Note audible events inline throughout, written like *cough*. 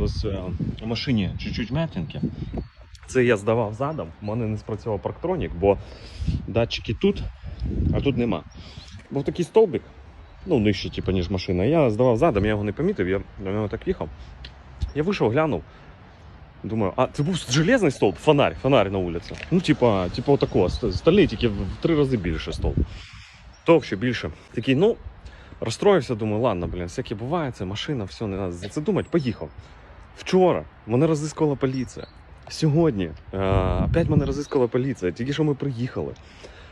ось е, у машині чуть-чуть м'ятинки. Це я здавав задом, в мене не спрацював парктронік, бо датчики тут, а тут нема. Був такий стовбик, ну нижче, типу, ніж машина. Я здавав задом, я його не помітив, я на нього так їхав. Я вийшов, глянув. Думаю, а це був железний стовп, фонарь, фонарь на вулиці. Ну, типа, типа отакого, стальний, тільки в три рази більше стовп. Товще, більше. Такий, ну, розстроївся, думаю, ладно, блін, всяке буває, це машина, все, не треба за це думати, поїхав. Вчора мене розіскала поліція. Сьогодні е, опять мене розіскала поліція, тільки що ми приїхали.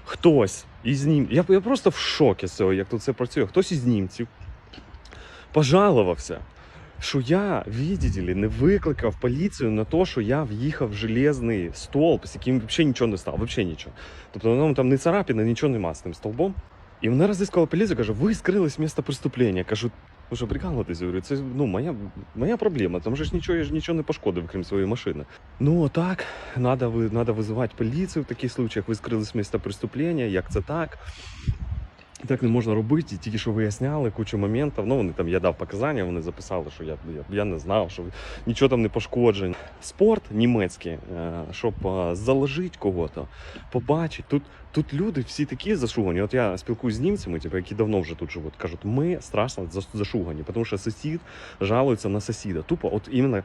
Хтось із німців, я, я просто в шокі з цього, як тут це працює. Хтось із німців пожалувався, що я, ли, не викликав поліцію на те, що я в'їхав в железний столб, з яким взагалі нічого не стало, взагалі нічого. Тобто ну, там не царапіна, нічого нема з тим столбом. І мене розіскала поліція, каже, ви скрились місця преступлення. Кажу, ви що, прикалуєтесь? Говорю, це ну, моя, моя проблема. Там же ж нічого, я ж нічого не пошкодив, крім своєї машини. Ну, так, надо визивати поліцію в таких случаях. Ви скрились з місця преступлення, як це так? Так не можна робити, тільки що виясняли кучу моментів. Ну, вони там я дав показання, вони записали, що я, я, я не знав, що нічого там не пошкоджено. Спорт німецький, е, щоб е, заложити кого-то, побачити. Тут, тут люди всі такі зашугані. От я спілкуюсь з німцями, типу, які давно вже тут живуть. Кажуть, ми страшно зашугані, тому що сусід жалується на сусіда. Тупо, от іменно.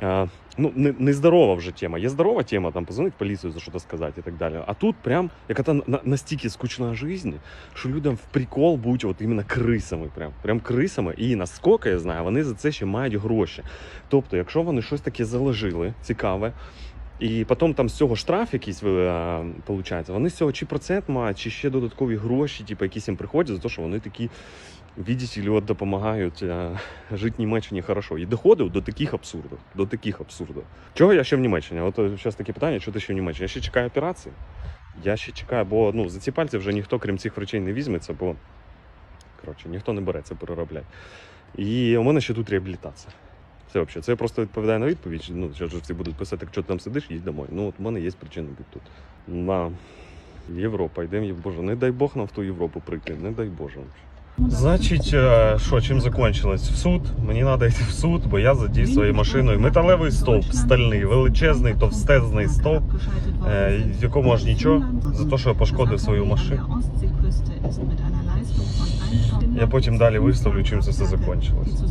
Е, Ну, не, вже тема. Є здорова тема, там позвонить поліцію за щось сказати і так далі. А тут прям яка на, настільки скучна життя, що людям в прикол бути от іменно крисами. Прям, прям крисами. І наскільки я знаю, вони за це ще мають гроші. Тобто, якщо вони щось таке заложили, цікаве, і потім там з цього штраф якийсь виходить, вони з цього чи процент мають, чи ще додаткові гроші, типу, якісь їм приходять за те, що вони такі. Видите ли, от допомагають е, *laughs* жити в Німеччині хорошо. І доходив до таких абсурдів. До таких абсурдів. Чого я ще в Німеччині? От зараз таке питання, що ти ще в Німеччині? Я ще чекаю операції. Я ще чекаю, бо ну, за ці пальці вже ніхто, крім цих речей, не візьметься, бо коротше, ніхто не бере це переробляти. І у мене ще тут реабілітація. Це взагалі. Це я просто відповідаю на відповідь. Ну, що ж всі будуть писати, якщо ти там сидиш, їдь домой. Ну, от у мене є причина бути тут. На Європа, йдемо, Боже, не дай Бог нам в ту Європу прийти, не дай Боже. Значить, е, що, чим закончилось? В суд. Мені треба йти в суд, бо я задію своєю машиною металевий стовп, стальний, величезний, товстезний стовп, е, в якому аж нічого, за те, що я пошкодив свою машину. Я потім далі виставлю, чим це все закончилось.